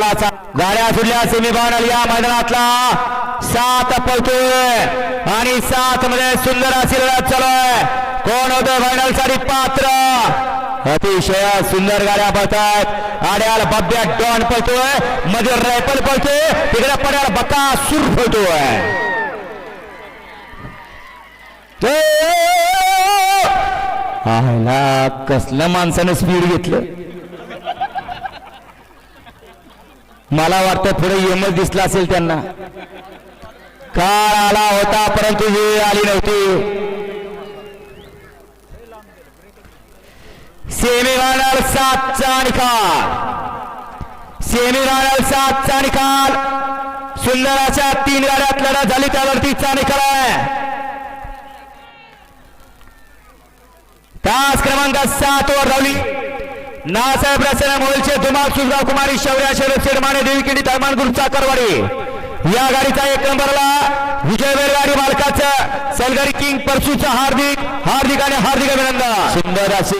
मारला गाड्या सुटल्या सेमी फायनल या मैदानातला. सात पळतोय आणि सात मध्ये सुंदर अशी लढत चालू आहे कोण होतं फायनलसाठी पात्र? अतिशय सुंदर गाड्या पळतात आड्याला बब्या डॉन पळतोय. मध्ये रायफल पळतोय. तिकडे पड्याला बका सूर पळतोय. आयला कसलं माणसानं स्पीड घेतलं. मला वाटतं पुढे यमच दिसला असेल त्यांना. काळ आला होता परंतु वेळ आली नव्हती. सेमीफायनल सातचा निकाल. सेमीफायनल सातचा निकाल. सुंदर अशा तीन गाड्यात लढत झाली त्यावरतीचा निकाल आहे. तास क्रमांक सात वर धावली. नासाहेब रचना मोलचे धुमाल सुजगाव कुमारी शौर्या शरद शेडमाने देवी किंडी धर्मान गुरु चाकरवाडी. या गाडीचा एक नंबरला विजय गाडी मालकाचं सलगरी किंग परसूचा हार्दिक हार्दिक आणि हार्दिक अभिनंदन. सुंदर असे